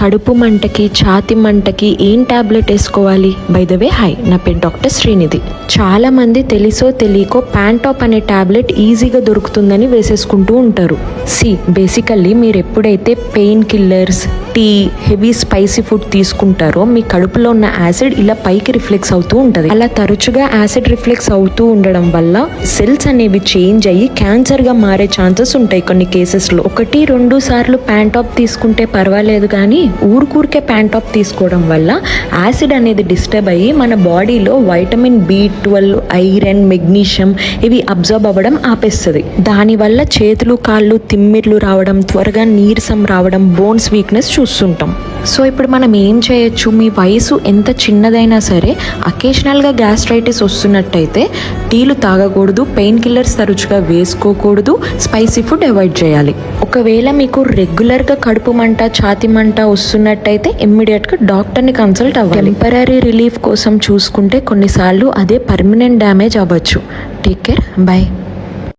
కడుపు మంటకి ఛాతి మంటకి ఏం టాబ్లెట్ వేసుకోవాలి? బై ద వే హాయ్ నా పేరు డాక్టర్ శ్రీనిధి. చాలా మంది తెలిసో తెలియకో ప్యాంటాప్ అనే టాబ్లెట్ ఈజీగా దొరుకుతుందని వేసేసుకుంటూ ఉంటారు. సి బేసికల్లీ మీరు ఎప్పుడైతే pain killers tea heavy spicy food తీసుకుంటారో మీ కడుపులో ఉన్న యాసిడ్ ఇలా పైకి రిఫ్లెక్స్ అవుతూ ఉంటుంది. అలా తరచుగా యాసిడ్ రిఫ్లెక్స్ అవుతూ ఉండడం వల్ల సెల్స్ అనేవి చేంజ్ అయ్యి క్యాన్సర్గా మారే ఛాన్సెస్ ఉంటాయి కొన్ని కేసెస్లో ఒకటి రెండు సార్లు ప్యాంటాప్ తీసుకుంటే పర్వాలేదు కానీ ఊరుకూరికే ప్యాంటాప్ తీసుకోవడం వల్ల యాసిడ్ అనేది డిస్టర్బ్ అయ్యి మన బాడీలో vitamin B twelve iron magnesium ఇవి అబ్జర్బ్ అవ్వడం ఆపేస్తుంది. దానివల్ల చేతులు కాళ్ళు తిమ్మిర్లు రావడం త్వరగా నీరసం రావడం బోన్స్ వీక్నెస్ చూస్తుంటాం. సో ఇప్పుడు మనం ఏం చేయొచ్చు? మీ వయసు ఎంత చిన్నదైనా సరే అకేషనల్గా గ్యాస్ట్రైటిస్ వస్తున్నట్టయితే టీలు తాగకూడదు పెయిన్ కిల్లర్స్ తరచుగా వేసుకోకూడదు స్పైసీ ఫుడ్ అవాయిడ్ చేయాలి. ఒకవేళ మీకు రెగ్యులర్గా కడుపు మంట ఛాతి మంట వస్తున్నట్టయితే ఇమ్మీడియట్గా డాక్టర్ని కన్సల్ట్ అవ్వాలి. టెంపరీ రిలీఫ్ కోసం చూసుకుంటే కొన్నిసార్లు అదే పర్మనెంట్ డ్యామేజ్ అవ్వచ్చు. Take care bye